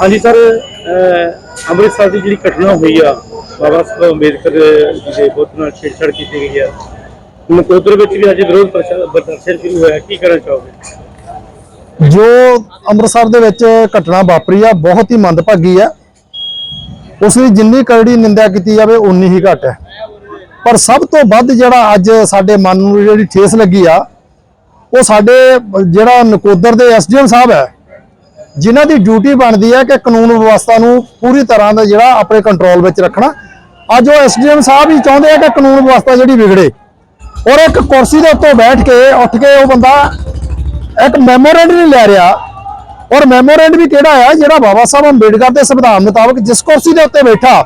ਹਾਂਜੀ ਸਰ ਅੰਮ੍ਰਿਤਸਰ ਦੀ ਜਿਹੜੀ ਘਟਨਾ ਹੋਈ ਆ, ਬਾਬਾ ਸਾਹਿਬ ਅੰਬੇਦਕਰ ਜੀ ਦੇ ਬੁੱਤ ਨਾਲ ਛੇੜਛਾੜ ਕੀਤੀ ਗਈ ਆ। ਨਕੋਦਰ ਵਿੱਚ ਵੀ ਅੱਜ ਵਿਰੋਧ ਪ੍ਰਦਰਸ਼ਨ ਸ਼ੁਰੂ ਹੋਇਆ, ਕੀ ਕਹਿਣਾ ਚਾਹੋਗੇ? ਜੋ ਅੰਮ੍ਰਿਤਸਰ ਦੇ ਵਿੱਚ ਘਟਨਾ ਵਾਪਰੀ ਆ, ਬਹੁਤ ਹੀ ਮੰਦਭਾਗੀ ਆ। ਉਸ ਦੀ ਜਿੰਨੀ ਕਰੜੀ ਨਿੰਦਿਆ ਕੀਤੀ ਜਾਵੇ ਉਨੀ ਹੀ ਘੱਟ ਹੈ। ਪਰ ਸਭ ਤੋਂ ਵੱਧ ਜਿਹੜਾ ਅੱਜ ਸਾਡੇ ਮਨ ਨੂੰ ਜਿਹੜੀ ਠੇਸ ਲੱਗੀ ਆ, ਉਹ ਸਾਡੇ ਜਿਹੜਾ ਨਕੋਦਰ ਦੇ ਐਸਡੀਐਮ ਸਾਹਿਬ ਹੈ ਜਿਨ੍ਹਾਂ ਦੀ ਡਿਊਟੀ ਬਣਦੀ ਹੈ ਕਿ ਕਾਨੂੰਨ ਵਿਵਸਥਾ ਨੂੰ ਪੂਰੀ ਤਰ੍ਹਾਂ ਦਾ ਜਿਹੜਾ ਆਪਣੇ ਕੰਟਰੋਲ ਵਿੱਚ ਰੱਖਣਾ। ਅੱਜ ਉਹ ਐਸਡੀਐਮ ਸਾਹਿਬ ਹੀ ਚਾਹੁੰਦੇ ਆ ਕਿ ਕਾਨੂੰਨ ਵਿਵਸਥਾ ਜਿਹੜੀ ਵਿਗੜੇ। ਔਰ ਇੱਕ ਕੁਰਸੀ ਦੇ ਉੱਤੇ ਬੈਠ ਕੇ, ਉੱਠ ਕੇ ਉਹ ਬੰਦਾ ਇੱਕ ਮੈਮੋਰੈਂਡ ਨਹੀਂ ਲੈ ਰਿਹਾ। ਔਰ ਮੈਮੋਰੈਂਡ ਵੀ ਕਿਹੜਾ ਆ? ਜਿਹੜਾ ਬਾਬਾ ਸਾਹਿਬ ਅੰਬੇਡਕਰ ਦੇ ਸੰਵਿਧਾਨ ਮੁਤਾਬਕ ਜਿਸ ਕੁਰਸੀ ਦੇ ਉੱਤੇ ਬੈਠਾ,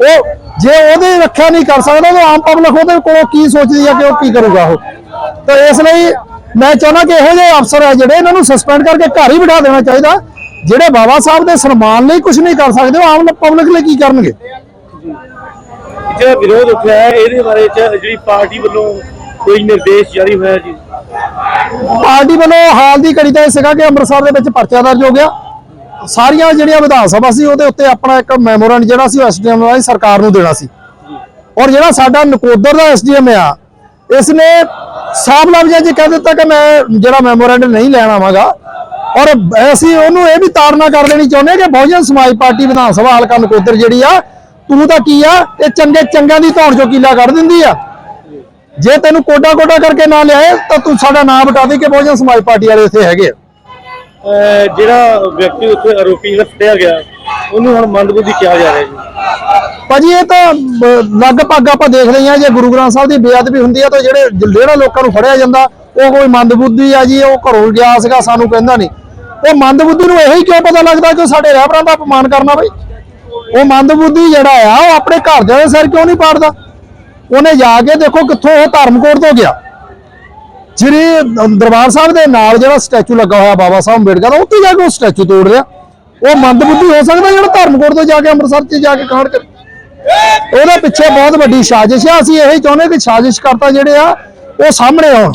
ਉਹ ਜੇ ਉਹਦੀ ਰੱਖਿਆ ਨਹੀਂ ਕਰ ਸਕਦਾ, ਤਾਂ ਆਮ ਪਬਲਿਕ ਉਹਦੇ ਕੋਲੋਂ ਕੀ ਸੋਚਦੀ ਆ ਕਿ ਉਹ ਕੀ ਕਰੂਗਾ ਉਹ? ਤਾਂ ਇਸ ਲਈ ਮੈਂ ਚਾਹੁੰਦਾ ਕਿ ਇਹੋ ਜਿਹੇ ਅਫਸਰ ਆ ਜਿਹੜੇ ਇਹਨਾਂ ਨੂੰ ਸਸਪੈਂਡ ਕਰਕੇ ਘਰ ਹੀ ਬਿਠਾ ਦੇਣਾ ਚਾਹੀਦਾ ਜਿਹੜੇ ਬਾਬਾ ਸਾਹਿਬ ਦੇ ਸਨਮਾਨ ਲਈ ਕੁਝ ਨਹੀਂ ਕਰ ਸਕਦੇ ਉਹ ਆਮ ਪਬਲਿਕ ਲਈ ਕੀ ਕਰਨਗੇ? ਜਿਹੜਾ ਵਿਰੋਧ ਉੱਠਿਆ ਹੈ ਇਹਦੇ ਬਾਰੇ ਜਿਹੜੀ ਪਾਰਟੀ ਵੱਲੋਂ ਕੋਈ ਨਿਰਦੇਸ਼ ਜਾਰੀ ਹੋਇਆ ਜੀ? ਪਾਰਟੀ ਵੱਲੋਂ ਹਾਲ ਦੀ ਘੜੀ ਤਾਂ ਇਹ ਸੀਗਾ ਕਿ ਅੰਮ੍ਰਿਤਸਰ ਦੇ ਵਿੱਚ ਪਰਚਾ ਦਰਜ ਹੋ ਗਿਆ। ਸਾਰੀਆਂ ਜਿਹੜੀਆਂ ਵਿਧਾਨ ਸਭਾ ਸੀ ਉਹਦੇ ਉੱਤੇ ਆਪਣਾ ਇੱਕ ਮੈਮੋਰੈਂਡ ਜਿਹੜਾ ਸੀ ਐਸਡੀਐਮ ਵਾਲੀ ਸਰਕਾਰ ਨੂੰ ਦੇਣਾ ਸੀ। ਔਰ ਜਿਹੜਾ ਸਾਡਾ ਨਕੋਦਰ ਦਾ ਐਸਡੀਐਮ ਆ ਇਸ ਨੇ ਸਾਫ਼ ਲਫ਼ਜ਼ਾਂ 'ਚ ਕਹਿ ਦਿੱਤਾ ਕਿ ਮੈਂ ਜਿਹੜਾ ਮੈਮੋਰੈਂਡ ਨਹੀਂ ਲੈਣ ਆਵਾਂਗਾ। ਔਰ ਅਸੀਂ ਉਹਨੂੰ ਇਹ ਵੀ ਤਾੜਨਾ ਕਰ ਦੇਣੀ ਚਾਹੁੰਦੇ ਕਿ ਬਹੁਜਨ ਸਮਾਜ ਪਾਰਟੀ ਵਿਧਾਨ ਸਭਾ ਹਲਕਾ ਨਕੋਦਰ ਜਿਹੜੀ ਆ, ਤੂੰ ਤਾਂ ਕੀ ਆ, ਇਹ ਚੰਗੇ ਚੰਗਿਆਂ ਦੀ ਧੌਣ ਚੋਂ ਕੀਲਾ ਕੱਢ ਦਿੰਦੀ ਆ। ਜੇ ਤੈਨੂੰ ਕੋਡਾ ਕੋਡਾ ਕਰਕੇ ਨਾ ਲਿਆਏ, ਤਾਂ ਤੂੰ ਸਾਡਾ ਨਾਂ ਬਤਾ ਦੇ ਕਿ ਬਹੁਜਨ ਸਮਾਜ ਪਾਰਟੀ ਵਾਲੇ ਇੱਥੇ ਹੈਗੇ ਆ। ਜਿਹੜਾ ਵਿਅਕਤੀ ਉੱਥੇ ਆਰੋਪੀ ਜਿਹੜਾ ਫੜਿਆ ਗਿਆ, ਉਹਨੂੰ ਹੁਣ ਮੰਦਬੁੱਧੀ ਕਿਹਾ ਜਾ ਰਿਹਾ ਜੀ। ਭਾਜੀ, ਇਹ ਤਾਂ ਲਗਭਗ ਆਪਾਂ ਦੇਖ ਰਹੇ ਹਾਂ ਜੇ ਗੁਰੂ ਗ੍ਰੰਥ ਸਾਹਿਬ ਦੀ ਬੇਅਦਬੀ ਹੁੰਦੀ ਆ ਤਾਂ ਜਿਹੜੇ ਜਿਹੜਾ ਲੋਕਾਂ ਨੂੰ ਫੜਿਆ ਜਾਂਦਾ, ਉਹ ਕੋਈ ਮੰਦਬੁੱਧੀ ਆ ਜੀ, ਉਹ ਘਰੋਂ ਗਿਆ ਸੀਗਾ, ਸਾਨੂੰ ਕਹਿੰਦਾ ਨਹੀਂ। ਉਹ ਮੰਦਬੁੱਧੀ ਨੂੰ ਇਹੀ ਕਿਉਂ ਪਤਾ ਲੱਗਦਾ ਕਿ ਸਾਡੇ ਰਹਿਬਰਾਂ ਦਾ ਅਪਮਾਨ ਕਰਨਾ ਬਈ? ਉਹ ਮੰਦਬੁੱਧੀ ਜਿਹੜਾ ਆ, ਉਹ ਆਪਣੇ ਘਰਦਿਆਂ ਦੇ ਸਿਰ ਕਿਉਂ ਨਹੀਂ ਪਾੜਦਾ? ਉਹਨੇ ਜਾ ਕੇ ਦੇਖੋ ਕਿੱਥੋਂ ਉਹ ਧਰਮਕੋਟ ਤੋਂ ਗਿਆ। ਜਿਹੜੀ ਦਰਬਾਰ ਸਾਹਿਬ ਦੇ ਨਾਲ ਜਿਹੜਾ ਸਟੈਚੂ ਲੱਗਾ ਹੋਇਆ ਬਾਬਾ ਸਾਹਿਬ ਅੰਬੇਡਕਰ ਦਾ, ਉੱਥੇ ਜਾ ਕੇ ਉਹ ਸਟੈਚੂ ਤੋੜ ਰਿਹਾ। ਉਹ ਮੰਦਬੁੱਧੀ ਹੋ ਸਕਦਾ ਜਿਹੜਾ ਧਰਮਕੋਟ ਤੋਂ ਜਾ ਕੇ ਅੰਮ੍ਰਿਤਸਰ 'ਚ ਜਾ ਕੇ ਕਾਂਡ ਕਰ ਉਹਦੇ ਪਿੱਛੇ ਬਹੁਤ ਵੱਡੀ ਸਾਜ਼ਿਸ਼ ਆ, ਅਸੀਂ ਇਹੀ ਚਾਹੁੰਦੇ ਕਿ ਸਾਜ਼ਿਸ਼ ਕਰਤਾ ਜਿਹੜੇ ਆ, ਉਹ ਸਾਹਮਣੇ ਆਉਣ।